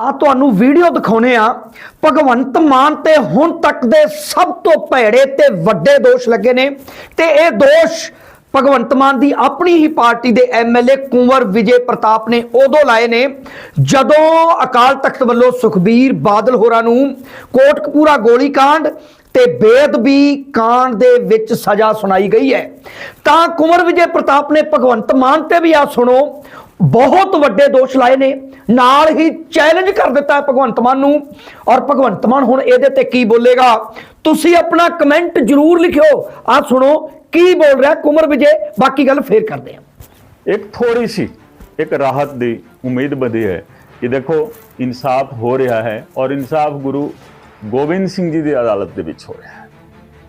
ਆ ਤੁਹਾਨੂੰ ਵੀਡੀਓ ਦਿਖਾਉਨੇ ਆ। ਭਗਵੰਤ ਮਾਨ ਤੇ ਹੁਣ ਤੱਕ ਦੇ ਸਭ ਤੋਂ ਭੈੜੇ ਤੇ ਵੱਡੇ ਦੋਸ਼ ਲੱਗੇ ਨੇ। ਤੇ ਇਹ ਦੋਸ਼ ਭਗਵੰਤ ਮਾਨ ਦੀ ਆਪਣੀ ਹੀ ਪਾਰਟੀ ਦੇ ਐਮਐਲਏ ਕੁੰਵਰ ਵਿਜੇ ਪ੍ਰਤਾਪ ਨੇ ਉਦੋਂ ਲਾਏ ਨੇ। ਜਦੋਂ ਅਕਾਲ ਤਖਤ ਵੱਲੋਂ ਸੁਖਬੀਰ ਬਾਦਲ ਹੋਰਾਂ ਨੂੰ ਕੋਟਕਪੂਰਾ ਗੋਲੀकांड ਤੇ ਬੇਅਦਬੀ ਕਾਂਡ ਦੇ ਵਿੱਚ ਸਜ਼ਾ ਸੁਣਾਈ ਗਈ ਹੈ। ਤਾਂ ਕੁੰਵਰ ਵਿਜੇ ਪ੍ਰਤਾਪ ਨੇ ਭਗਵੰਤ ਮਾਨ ਤੇ ਵੀ ਆ ਸੁਣੋ। ਬਹੁਤ ਵੱਡੇ ਦੋਸ਼ ਲਾਏ ਨੇ। ਨਾਲ ਹੀ ਚੈਲੰਜ ਕਰ ਦਿੱਤਾ ਭਗਵੰਤ ਮਾਨ ਨੂੰ। ਔਰ ਭਗਵੰਤ ਮਾਨ ਹੁਣ ਇਹਦੇ ਤੇ ਕੀ ਬੋਲੇਗਾ? ਤੁਸੀਂ ਆਪਣਾ ਕਮੈਂਟ ਜਰੂਰ ਲਿਖਿਓ। ਆਪ ਸੁਣੋ, ਕੀ ਬੋਲ ਰਿਹਾ ਕੁਮਰ ਵਿਜੇ? ਬਾਕੀ ਗੱਲ ਫੇਰ ਕਰਦੇ ਆ ਇੱਕ ਥੋੜੀ ਸੀ, ਇੱਕ ਰਾਹਤ ਦੀ ਉਮੀਦ ਬਦੀ ਹੈ ਕਿ ਦੇਖੋ, ਇਨਸਾਫ ਹੋ ਰਿਹਾ ਹੈ ਔਰ ਇਨਸਾਫ ਗੁਰੂ ਗੋਬਿੰਦ ਸਿੰਘ ਜੀ ਦੀ ਅਦਾਲਤ ਦੇ ਵਿੱਚ ਹੋ ਰਿਹਾ ਹੈ।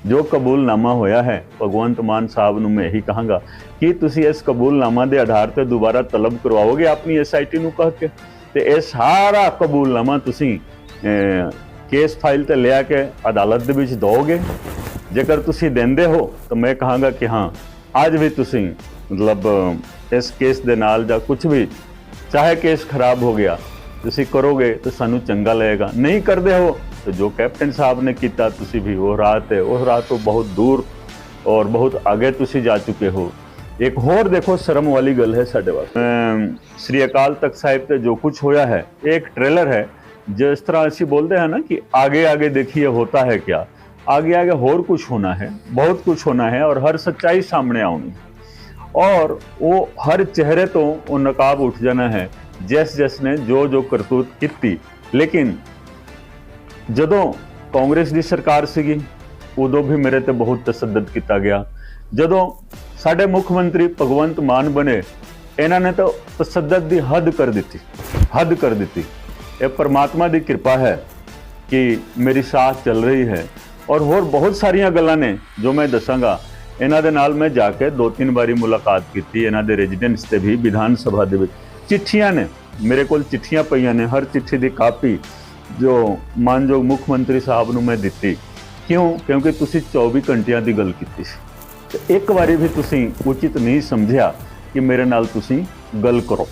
ਜੋ ਕਬੂਲਨਾਮਾ ਹੋਇਆ ਹੈ, ਭਗਵੰਤ ਮਾਨ ਸਾਹਿਬ ਨੂੰ ਮੈਂ ਇਹੀ ਕਹਾਂਗਾ ਕੀ ਤੁਸੀਂ ਇਸ ਕਬੂਲਨਾਮਾ ਦੇ ਆਧਾਰ ਤੇ ਦੁਬਾਰਾ ਤਲਬ ਕਰਵਾਓਗੇ ਆਪਣੀ ਐਸਆਈਟੀ ਨੂੰ ਕਹਿ ਕੇ? ਤੇ ਇਹ ਸਾਰਾ ਕਬੂਲਨਾਮਾ ਤੁਸੀਂ ਕੇਸ ਫਾਈਲ ਤੇ ਲਿਆ ਕੇ ਅਦਾਲਤ ਦੇ ਵਿੱਚ ਦੋਗੇ ਜੇਕਰ ਤੁਸੀਂ ਦਿੰਦੇ ਹੋ, ਤਾਂ ਮੈਂ ਕਹਾਂਗਾ ਕਿ ਹਾਂ, ਅੱਜ ਵੀ ਤੁਸੀਂ ਮਤਲਬ ਇਸ ਕੇਸ ਦੇ ਨਾਲ ਜਾਂ ਕੁਝ ਵੀ, ਚਾਹੇ ਕੇਸ ਖਰਾਬ ਹੋ ਗਿਆ, ਤੁਸੀਂ ਕਰੋਗੇ ਤਾਂ ਸਾਨੂੰ ਚੰਗਾ ਲੱਗੇਗਾ। ਨਹੀਂ ਕਰਦੇ ਹੋ, ਤਾਂ ਜੋ ਕੈਪਟਨ ਸਾਹਿਬ ਨੇ ਕੀਤਾ, ਤੁਸੀਂ ਵੀ ਉਹ ਰਾਹ ਤੇ, ਉਹ ਰਾਹ ਤੋਂ ਬਹੁਤ ਦੂਰ ਔਰ ਬਹੁਤ ਅੱਗੇ ਤੁਸੀਂ ਜਾ ਚੁੱਕੇ ਹੋ। ਇੱਕ ਹੋਰ ਦੇਖੋ ਸ਼ਰਮ ਵਾਲੀ ਗੱਲ ਹੈ ਸਾਡੇ ਵਾਸਤੇ ਅਮ ਸ੍ਰੀ ਅਕਾਲ ਤਖਤ ਸਾਹਿਬ ਤੇ ਜੋ ਕੁਝ ਹੋਇਆ ਹੈ ਇਹ ਇੱਕ ਟ੍ਰੇਲਰ ਹੈ ਜਿਸ ਤਰ੍ਹਾਂ ਅਸੀਂ ਬੋਲਦੇ हैं ना कि आगे आगे देखिए होता है क्या आगे आगे और कुछ होना है बहुत कुछ होना है और हर सच्चाई सामने आनी ਔਰ ਉਹ ਹਰ ਚਿਹਰੇ ਤੋਂ ਉਹ ਨਕਾਬ ਉੱਠ ਜਾਣਾ ਹੈ ਜਿਸ ਜਿਸ ਨੇ ਜੋ ਜੋ ਕਰਤੂਤ ਕੀਤੀ ਲੇਕਿਨ ਜਦੋਂ ਕਾਂਗਰਸ ਦੀ ਸਰਕਾਰ ਸੀਗੀ ਉਦੋਂ ਵੀ ਮੇਰੇ ਤੇ ਬਹੁਤ ਤਸੱਦਦ ਕੀਤਾ ਗਿਆ ਜਦੋਂ ਸਾਡੇ ਮੁੱਖ ਮੰਤਰੀ ਭਗਵੰਤ ਮਾਨ ਬਣੇ, ਇਹਨਾਂ ਨੇ ਤਾਂ ਤਸੱਦਦ ਦੀ ਹੱਦ ਕਰ ਦਿੱਤੀ, ਹੱਦ ਕਰ ਦਿੱਤੀ। ਇਹ ਪਰਮਾਤਮਾ ਦੀ ਕਿਰਪਾ ਹੈ ਕਿ ਮੇਰੀ ਸਾਥ ਚੱਲ ਰਹੀ ਹੈ। ਔਰ ਹੋਰ ਬਹੁਤ ਸਾਰੀਆਂ ਗੱਲਾਂ ਨੇ ਜੋ ਮੈਂ ਦੱਸਾਂਗਾ। ਇਹਨਾਂ ਦੇ ਨਾਲ ਮੈਂ ਜਾ ਕੇ ਦੋ ਤਿੰਨ ਵਾਰੀ ਮੁਲਾਕਾਤ ਕੀਤੀ, ਇਹਨਾਂ ਦੇ ਰੈਜ਼ੀਡੈਂਸ ਤੇ ਵੀ ਵਿਧਾਨ ਸਭਾ ਦੇ ਵਿੱਚ। ਚਿੱਠੀਆਂ ਨੇ, ਮੇਰੇ ਕੋਲ ਚਿੱਠੀਆਂ ਪਈਆਂ ਨੇ, ਹਰ ਚਿੱਠੀ ਦੀ ਕਾਪੀ ਜੋ ਮਾਨਯੋਗ ਮੁੱਖ ਮੰਤਰੀ ਸਾਹਿਬ ਨੂੰ ਮੈਂ ਦਿੱਤੀ। ਕਿਉਂ? ਕਿਉਂਕਿ ਤੁਸੀਂ 24 ਘੰਟਿਆਂ ਦੀ ਗੱਲ ਕੀਤੀ ਸੀ। ਤੇ ਇੱਕ ਵਾਰੀ ਵੀ ਤੁਸੀਂ ਉਚਿਤ ਨਹੀਂ ਸਮਝਿਆ ਕਿ ਮੇਰੇ ਨਾਲ ਤੁਸੀਂ ਗੱਲ ਕਰੋ।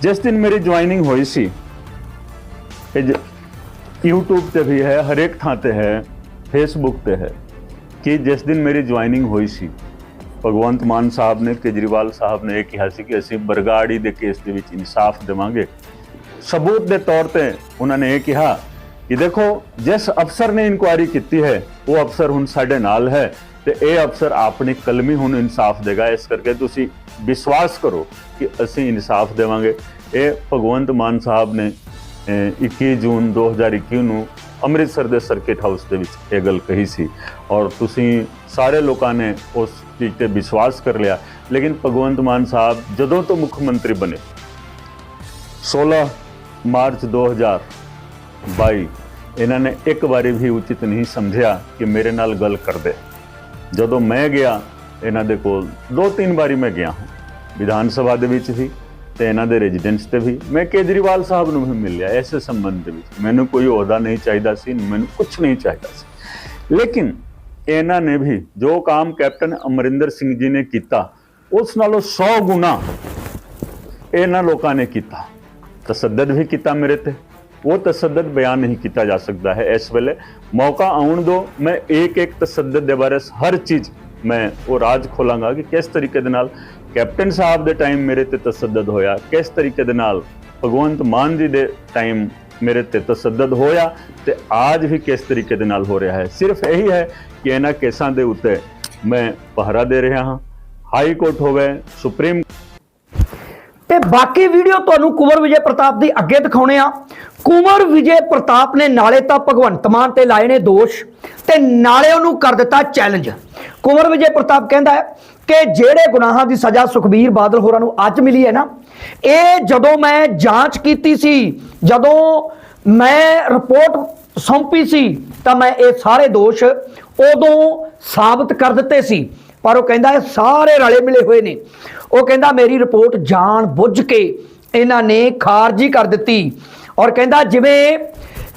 ਜਿਸ ਦਿਨ ਮੇਰੀ ਜੁਆਇਨਿੰਗ ਹੋਈ ਸੀ, ਇਹ ਜ- YouTube ਤੇ ਵੀ ਹੈ, ਹਰੇਕ ਥਾਂ ਤੇ ਹੈ, Facebook ਤੇ ਹੈ ਕਿ ਜਿਸ ਦਿਨ ਮੇਰੀ ਜੁਆਇਨਿੰਗ ਹੋਈ ਸੀ, ਭਗਵੰਤ ਮਾਨ ਸਾਹਿਬ ਨੇ, ਕੇਜਰੀਵਾਲ ਸਾਹਿਬ ਨੇ ਇਹ ਕਿਹਾ ਸੀ ਕਿ ਅਸੀਂ ਬਰਗਾੜੀ ਦੇ ਕੇਸ ਦੇ ਵਿੱਚ ਇਨਸਾਫ ਦੇਵਾਂਗੇ। ਸਬੂਤ ਦੇ ਤੌਰ ਤੇ ਉਹਨਾਂ ਨੇ ਇਹ ਕਿਹਾ ਕਿ ਦੇਖੋ, ਜਿਸ ਅਫਸਰ ਨੇ ਇਨਕੁਆਇਰੀ ਕੀਤੀ ਹੈ, ਉਹ ਅਫਸਰ ਹੁਣ ਸਾਡੇ ਨਾਲ ਹੈ। ਤੇ ਇਹ ਅਫਸਰ ਆਪਣੀ ਕਲਮੀ ਹੁਣ ਇਨਸਾਫ ਦੇਗਾ। ਇਸ ਕਰਕੇ ਤੁਸੀਂ ਵਿਸ਼ਵਾਸ ਕਰੋ ਕਿ ਅਸੀਂ ਇਨਸਾਫ ਦੇਵਾਂਗੇ। ਇਹ ਭਗਵੰਤ ਮਾਨ ਸਾਹਿਬ ਨੇ, ਅਹ 21 ਜੂਨ 2021 ਨੂੰ ਅੰਮ੍ਰਿਤਸਰ ਦੇ ਸਰਕਟ ਹਾਊਸ ਦੇ ਵਿੱਚ ਇਹ ਗੱਲ ਕਹੀ ਸੀ। ਔਰ ਤੁਸੀਂ ਸਾਰੇ ਲੋਕਾਂ ਨੇ ਉਸ ਚੀਜ਼ ਤੇ ਵਿਸ਼ਵਾਸ ਕਰ ਲਿਆ। ਲੇਕਿਨ ਭਗਵੰਤ ਮਾਨ ਸਾਹਿਬ ਜਦੋਂ ਤੋਂ ਮੁੱਖ ਮੰਤਰੀ ਬਣੇ 16 ਮਾਰਚ 2022 ਇਹਨਾਂ ਨੇ ਇੱਕ ਵਾਰੀ ਵੀ ਉਚਿਤ ਨਹੀਂ ਸਮਝਿਆ ਕਿ ਮੇਰੇ ਨਾਲ ਗੱਲ ਕਰਦੇ। ਜਦੋਂ ਮੈਂ ਗਿਆ, ਇਹਨਾਂ ਦੇ ਕੋਲ ਦੋ ਤਿੰਨ ਵਾਰੀ ਮੈਂ ਗਿਆ ਹਾਂ। ਵਿਧਾਨ ਸਭਾ ਦੇ ਵਿੱਚ ਵੀ ਤੇ ਇਹਨਾਂ ਦੇ ਰੈਜ਼ੀਡੈਂਸ ਤੇ ਵੀ ਮੈਂ ਕੇਜਰੀਵਾਲ ਸਾਹਿਬ ਨੂੰ ਵੀ ਮਿਲਿਆ ਇਸੇ ਸੰਬੰਧ ਦੇ ਵਿੱਚ। ਮੈਨੂੰ ਕੋਈ ਅਹੁਦਾ ਨਹੀਂ ਚਾਹੀਦਾ ਸੀ, ਮੈਨੂੰ ਕੁਝ ਨਹੀਂ ਚਾਹੀਦਾ ਸੀ। ਲੇਕਿਨ ਇਹਨਾਂ ਨੇ ਵੀ ਜੋ ਕੰਮ ਕੈਪਟਨ ਅਮਰਿੰਦਰ ਸਿੰਘ ਜੀ ਨੇ ਕੀਤਾ, ਉਸ ਨਾਲੋਂ 100 ਗੁਣਾ ਇਹਨਾਂ ਲੋਕਾਂ ਨੇ ਕੀਤਾ। ਤਸੱਦਦ ਵੀ ਕੀਤਾ ਮੇਰੇ ਤੇ। ਉਹ ਤਸੱਦਦ ਬਿਆਨ ਨਹੀਂ ਕੀਤਾ ਜਾ ਸਕਦਾ ਹੈ ਇਸ ਵੇਲੇ। ਮੌਕਾ ਆਉਣ ਦਿਓ। ਮੈਂ ਇੱਕ ਇੱਕ ਤਸੱਦਦ ਦੇ ਬਾਰੇ ਹਰ ਚੀਜ਼ ਮੈਂ ਉਹ ਰਾਜ ਖੋਲਾਂਗਾ ਕਿ ਕਿਸ ਤਰੀਕੇ ਦੇ ਨਾਲ ਕੈਪਟਨ ਸਾਹਿਬ ਦੇ ਟਾਈਮ ਮੇਰੇ ਤੇ ਤਸੱਦਦ ਹੋਇਆ, ਕਿਸ ਤਰੀਕੇ ਦੇ ਨਾਲ ਭਗਵੰਤ ਮਾਨ ਜੀ ਦੇ ਟਾਈਮ ਮੇਰੇ ਤੇ ਤਸੱਦਦ ਹੋਇਆ ਤੇ ਅੱਜ ਵੀ ਕਿਸ ਤਰੀਕੇ ਦੇ ਨਾਲ ਹੋ ਰਿਹਾ ਹੈ। ਸਿਰਫ ਇਹੀ ਹੈ ਕਿ ਇਹਨਾਂ ਕੇਸਾਂ ਦੇ ਉੱਤੇ ਮੈਂ ਪਹਿਰਾ ਦੇ ਰਿਹਾ ਹਾਂ। ਹਾਈ ਕੋਰਟ ਹੋਵੇ, ਸੁਪਰੀਮ ਤੇ ਬਾਕੀ ਵੀਡੀਓ ਤੁਹਾਨੂੰ ਕੁਮਰ ਵਿਜੇ ਪ੍ਰਤਾਪ ਦੀ ਅੱਗੇ ਦਿਖਾਉਣੇ ਆ। ਕੁਮਰ ਵਿਜੇ ਪ੍ਰਤਾਪ ਨੇ ਨਾਲੇ ਤਾਂ ਭਗਵੰਤ ਮਾਨ ਤੇ ਲਾਏ ਨੇ ਦੋਸ਼ ਤੇ ਨਾਲੇ ਉਹਨੂੰ ਕਰ ਦਿੱਤਾ ਚੈਲੰਜ ਕੁਮਰ ਵਿਜੇ ਪ੍ਰਤਾਪ ਕਹਿੰਦਾ ਹੈ ਕਿ ਜਿਹੜੇ ਗੁਨਾਹਾਂ ਦੀ ਸਜ਼ਾ ਸੁਖਬੀਰ ਬਾਦਲ ਹੋਰਾਂ ਨੂੰ ਅੱਜ ਮਿਲੀ ਹੈ ਨਾ, ਇਹ ਜਦੋਂ ਮੈਂ ਜਾਂਚ ਕੀਤੀ ਸੀ, ਜਦੋਂ ਮੈਂ ਰਿਪੋਰਟ ਸੌਂਪੀ ਸੀ, ਤਾਂ ਮੈਂ ਇਹ ਸਾਰੇ ਦੋਸ਼ ਉਦੋਂ ਸਾਬਤ ਕਰ ਦਿੱਤੇ ਸੀ। ਪਰ ਉਹ ਕਹਿੰਦਾ ਇਹ ਸਾਰੇ ਰਲੇ ਮਿਲੇ ਹੋਏ ਨੇ। ਉਹ ਕਹਿੰਦਾ ਮੇਰੀ ਰਿਪੋਰਟ ਜਾਣ ਬੁੱਝ ਕੇ ਇਹਨਾਂ ਨੇ ਖਾਰਜੀ ਕਰ ਦਿੱਤੀ। ਔਰ ਕਹਿੰਦਾ ਜਿਵੇਂ